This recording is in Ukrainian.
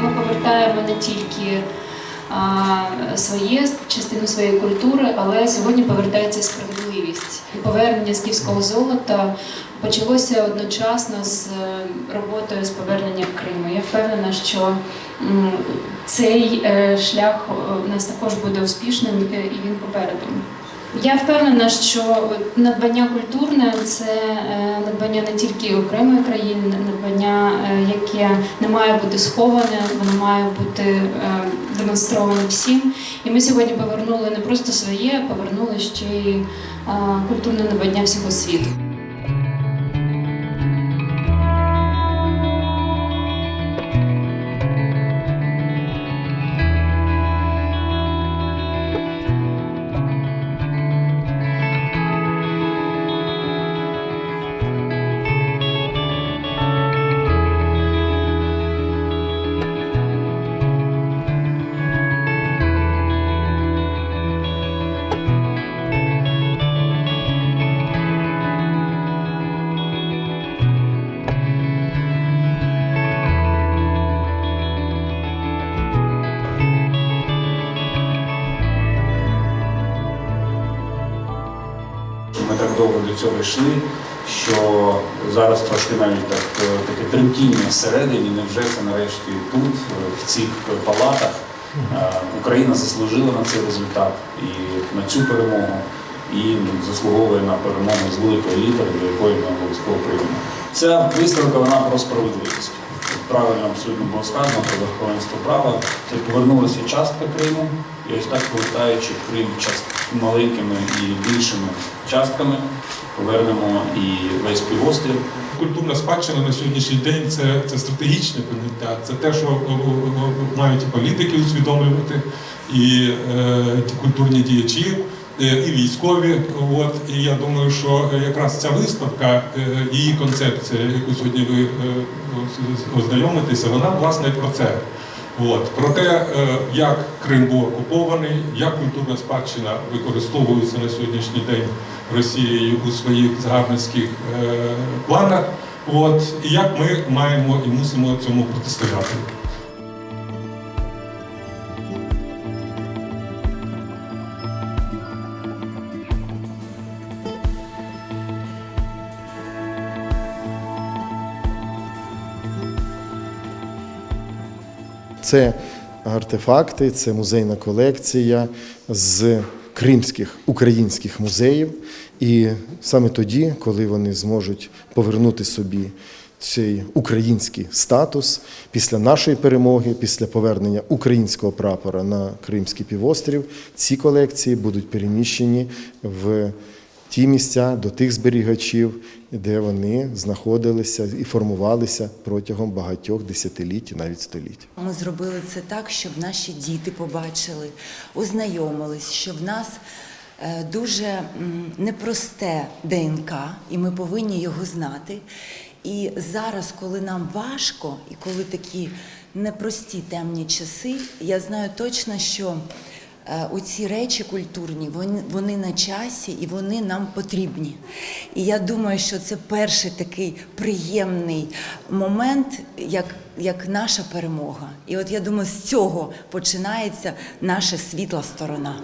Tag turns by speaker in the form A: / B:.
A: ми повертаємо не тільки своє частину своєї культури, але сьогодні повертається справедливість. Повернення скіфського золота почалося одночасно з е, роботою з поверненням Криму. Я впевнена, що цей е, шлях е, у нас також буде успішним і він попереду. Я впевнена, що надбання культурне це е, надбання не тільки окремої країни, надбання, е, яке не має бути сховане, воно має бути е, демонстроване всім. І ми сьогодні повернули не просто своє, повернули ще й культурне надбання всього світу.
B: Ми так довго до цього йшли, що зараз трошки навіть так, е, таке тремтіння всередині, невже це нарешті тут, е, в цих палатах, е, Україна заслужила на цей результат і на цю перемогу, і заслуговує на перемогу з великої літери, до якої ми обов'язково прийдемо. Ця виставка вона про справедливість. Правильно абсолютно було сказано про верховенство права. Це повернулася частка Криму, і ось так повертаючи Крим маленькими і більшими частками, повернемо і весь півострів.
C: Культурна спадщина на сьогоднішній день це, це стратегічне поняття. Це те, що мають і політики усвідомлювати, і е, культурні діячі, і військові. От і я думаю, що якраз ця виставка, е, її концепція, яку сьогодні ви е, ознайомитеся, вона власне про це. От про те, е, як Крим був окупований, як культурна спадщина використовується на сьогоднішній день Росією у своїх загарбницьких е, планах. От і як ми маємо і мусимо цьому протистояти.
D: Це артефакти, це музейна колекція з кримських українських музеїв. І саме тоді, коли вони зможуть повернути собі цей український статус після нашої перемоги, після повернення українського прапора на Кримський півострів, ці колекції будуть переміщені в ті місця до тих зберігачів, де вони знаходилися і формувалися протягом багатьох десятиліть, навіть століть.
E: Ми зробили це так, щоб наші діти побачили, ознайомились, що в нас е, дуже непросте ДНК, і ми повинні його знати. І зараз, коли нам важко, і коли такі непрості темні часи, я знаю точно, що оці речі культурні, вони, вони на часі і вони нам потрібні. І я думаю, що це перший такий приємний момент, як, як наша перемога. І от я думаю, з цього починається наша світла сторона.